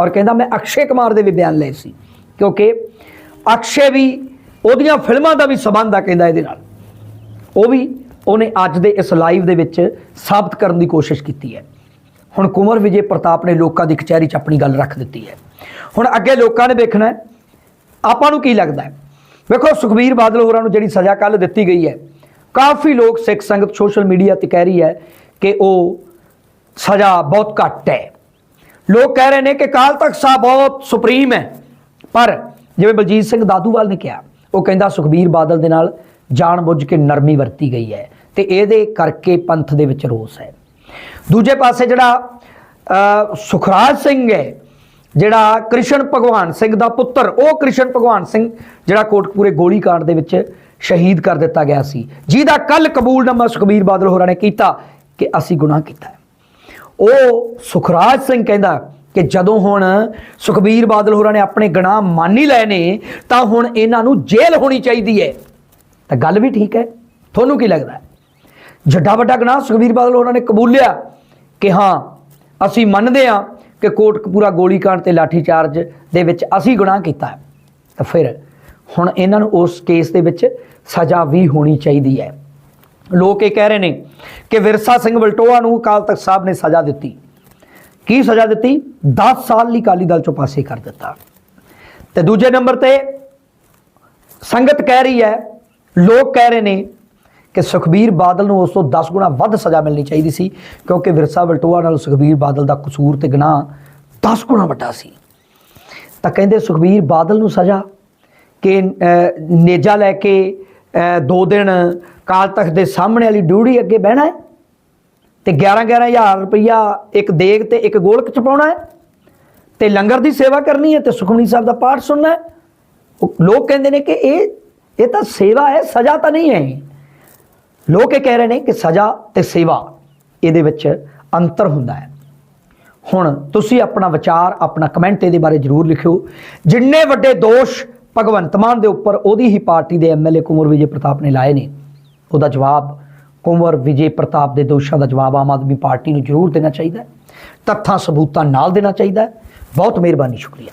ਔਰ ਕਹਿੰਦਾ, ਮੈਂ ਅਕਸ਼ੇ ਕੁਮਾਰ ਦੇ ਵੀ ਬਿਆਨ ਲਏ ਸੀ, ਕਿਉਂਕਿ ਅਕਸ਼ੇ ਵੀ ਉਹਦੀਆਂ ਫਿਲਮਾਂ ਦਾ ਵੀ ਸਬੰਧ ਆ ਕਹਿੰਦਾ ਇਹਦੇ ਨਾਲ। ਉਹ ਵੀ ਉਹਨੇ ਅੱਜ ਦੇ ਇਸ ਲਾਈਵ ਦੇ ਵਿੱਚ ਸਾਬਤ ਕਰਨ ਦੀ ਕੋਸ਼ਿਸ਼ ਕੀਤੀ ਹੈ। ਹੁਣ ਕੁੰਵਰ ਵਿਜੇ ਪ੍ਰਤਾਪ ਨੇ ਲੋਕਾਂ ਦੀ ਕਚਹਿਰੀ 'ਚ ਆਪਣੀ ਗੱਲ ਰੱਖ ਦਿੱਤੀ ਹੈ। ਹੁਣ ਅੱਗੇ ਲੋਕਾਂ ਨੇ ਵੇਖਣਾ ਆਪਾਂ ਨੂੰ ਕੀ ਲੱਗਦਾ ਹੈ? ਵੇਖੋ, ਸੁਖਬੀਰ ਬਾਦਲ ਹੋਰਾਂ ਨੂੰ ਜਿਹੜੀ ਸਜ਼ਾ ਕੱਲ ਦਿੱਤੀ ਗਈ ਹੈ, ਕਾਫੀ ਲੋਕ ਸਿੱਖ ਸੰਗਤ ਸੋਸ਼ਲ ਮੀਡੀਆ ਤੇ ਕਹਿ ਰਹੀ ਹੈ ਕਿ ਉਹ ਸਜ਼ਾ ਬਹੁਤ ਘੱਟ ਹੈ। ਲੋਕ ਕਹਿ ਰਹੇ ਨੇ ਕਿ ਕਾਲ ਤਖਤ ਸਾਹਿਬ ਬਹੁਤ ਸੁਪਰੀਮ ਹੈ, ਪਰ ਜਿਵੇਂ ਬਲਜੀਤ ਸਿੰਘ ਦਾਦੂਵਾਲ ਨੇ ਕਿਹਾ, ਉਹ ਕਹਿੰਦਾ ਸੁਖਬੀਰ ਬਾਦਲ ਦੇ ਨਾਲ ਜਾਣਬੁੱਝ ਕੇ ਨਰਮੀ ਵਰਤੀ ਗਈ ਹੈ ਤੇ ਇਹਦੇ ਕਰਕੇ ਪੰਥ ਦੇ ਵਿੱਚ ਰੋਸ ਹੈ। ਦੂਜੇ ਪਾਸੇ ਜਿਹੜਾ ਸੁਖਰਾਜ ਸਿੰਘ ਹੈ ਜਿਹੜਾ ਕ੍ਰਿਸ਼ਨ ਭਗਵਾਨ ਸਿੰਘ ਦਾ ਪੁੱਤਰ, ਉਹ ਕ੍ਰਿਸ਼ਨ ਭਗਵਾਨ ਸਿੰਘ ਜਿਹੜਾ ਕੋਟਕਪੂਰੇ ਗੋਲੀਕਾਂਡ ਦੇ ਵਿੱਚ ਸ਼ਹੀਦ ਕਰ ਦਿੱਤਾ ਗਿਆ ਸੀ। ਜਿਹਦਾ ਕੱਲ ਕਬੂਲਨਾਮਾ ਸੁਖਬੀਰ ਬਾਦਲ ਹੋਰਾਂ ਨੇ ਕੀਤਾ ਕਿ ਅਸੀਂ ਗੁਨਾਹ ਕੀਤਾ ਉਹ ਸੁਖਰਾਜ ਸਿੰਘ ਕਹਿੰਦਾ ਕਿ ਜਦੋਂ ਹੁਣ ਸੁਖਬੀਰ ਬਾਦਲ ਹੋਰਾਂ ਨੇ ਆਪਣੇ ਗੁਨਾਹ ਮੰਨ ਹੀ ਲਏ ਨੇ, ਤਾਂ ਹੁਣ ਇਹਨਾਂ ਨੂੰ ਜੇਲ੍ਹ ਹੋਣੀ ਚਾਹੀਦੀ ਹੈ। ਤਾਂ ਗੱਲ ਵੀ ਠੀਕ ਹੈ। ਤੁਹਾਨੂੰ ਕੀ ਲੱਗਦਾ ਹੈ? ਜੱਡਾ ਵੱਡਾ ਗੁਨਾਹ ਸੁਖਬੀਰ ਬਾਦਲ ਹੋਰਾਂ ਨੇ ਕਬੂਲਿਆ ਕਿ ਹਾਂ, ਅਸੀਂ ਮੰਨਦੇ ਹਾਂ ਕਿ ਕੋਟਕਪੂਰਾ ਗੋਲੀकांड ਤੇ ਲਾਠੀਚਾਰਜ ਦੇ ਵਿੱਚ ਅਸੀਂ ਗੁਨਾਹ ਕੀਤਾ ਤਾਂ ਫਿਰ ਹੁਣ ਇਹਨਾਂ ਨੂੰ ਉਸ ਕੇਸ ਦੇ ਵਿੱਚ ਸਜ਼ਾ ਵੀ ਹੋਣੀ ਚਾਹੀਦੀ ਹੈ। ਲੋਕ ਇਹ ਕਹਿ ਰਹੇ ਨੇ ਕਿ ਵਿਰਸਾ ਸਿੰਘ ਬਲਟੋਆ ਨੂੰ ਅਕਾਲ ਤਖਤ ਸਾਹਿਬ ਨੇ ਸਜ਼ਾ ਦਿੱਤੀ। ਕੀ ਸਜ਼ਾ ਦਿੱਤੀ? 10 ਸਾਲ ਲਈ ਕਾਲੀ ਦਲ ਚੋਂ ਪਾਸੇ ਕਰ ਦਿੱਤਾ। ਤੇ ਦੂਜੇ ਨੰਬਰ ਤੇ ਸੰਗਤ ਕਹਿ ਰਹੀ ਹੈ, ਲੋਕ ਕਹਿ ਰਹੇ ਨੇ ਕਿ ਸੁਖਬੀਰ ਬਾਦਲ ਨੂੰ ਉਸ ਤੋਂ 10 ਗੁਣਾ ਵੱਧ ਸਜ਼ਾ ਮਿਲਣੀ ਚਾਹੀਦੀ ਸੀ, ਕਿਉਂਕਿ ਵਿਰਸਾ ਵਲਟੋਆ ਨਾਲ ਸੁਖਬੀਰ ਬਾਦਲ ਦਾ ਕਸੂਰ ਤੇ ਗੁਨਾਹ 10 ਗੁਣਾ ਵੱਡਾ ਸੀ। ਤਾਂ ਕਹਿੰਦੇ ਸੁਖਬੀਰ ਬਾਦਲ ਨੂੰ ਸਜ਼ਾ ਕਿ ਨੇਜਾ ਲੈ ਕੇ ਦੋ ਦਿਨ ਕਾਲ ਤਖਤ ਦੇ ਸਾਹਮਣੇ ਵਾਲੀ ਡਿਊੜੀ ਅੱਗੇ ਬਹਿਣਾ ਹੈ ਤੇ 11 11000 ਰੁਪਇਆ ਇੱਕ ਦੇਗ ਤੇ ਇੱਕ ਗੋਲਕ ਚ ਪਾਉਣਾ ਹੈ ਤੇ ਲੰਗਰ ਦੀ ਸੇਵਾ ਕਰਨੀ ਹੈ ਤੇ ਸੁਖਮਨੀ ਸਾਹਿਬ ਦਾ ਪਾਠ ਸੁਣਨਾ ਹੈ। ਉਹ ਲੋਕ ਕਹਿੰਦੇ ਨੇ ਕਿ ਇਹ ਇਹ ਤਾਂ ਸੇਵਾ ਹੈ, ਸਜ਼ਾ ਤਾਂ ਨਹੀਂ ਹੈ। ਲੋਕ ਇਹ ਕਹਿ ਰਹੇ ਨੇ ਕਿ ਸਜ਼ਾ ਤੇ ਸੇਵਾ ਇਹਦੇ ਵਿੱਚ ਅੰਤਰ ਹੁੰਦਾ ਹੈ। ਹੁਣ ਤੁਸੀਂ ਆਪਣਾ ਵਿਚਾਰ, ਆਪਣਾ ਕਮੈਂਟ ਇਹਦੇ ਬਾਰੇ ਜਰੂਰ ਲਿਖਿਓ। ਜਿੰਨੇ ਵੱਡੇ ਦੋਸ਼ ਭਗਵੰਤ ਮਾਨ ਦੇ ਉੱਪਰ ਉਹਦੀ ਹੀ ਪਾਰਟੀ ਦੇ ਐਮਐਲਏ ਕੁੰਵਰ ਵਿਜੇ ਪ੍ਰਤਾਪ ਨੇ ਲਾਏ ਨੇ, ਉਹਦਾ ਜਵਾਬ ਕੁੰਵਰ ਵਿਜੇ ਪ੍ਰਤਾਪ ਦੇ ਦੋਸ਼ਾਂ ਦਾ ਜਵਾਬ ਆਮ ਆਦਮੀ ਪਾਰਟੀ ਨੂੰ ਜਰੂਰ ਦੇਣਾ ਚਾਹੀਦਾ ਹੈ। ਤੱਥਾਂ, ਸਬੂਤਾਂ ਨਾਲ ਦੇਣਾ ਚਾਹੀਦਾ ਹੈ। ਬਹੁਤ ਮਿਹਰਬਾਨੀ, ਸ਼ੁਕਰੀਆ।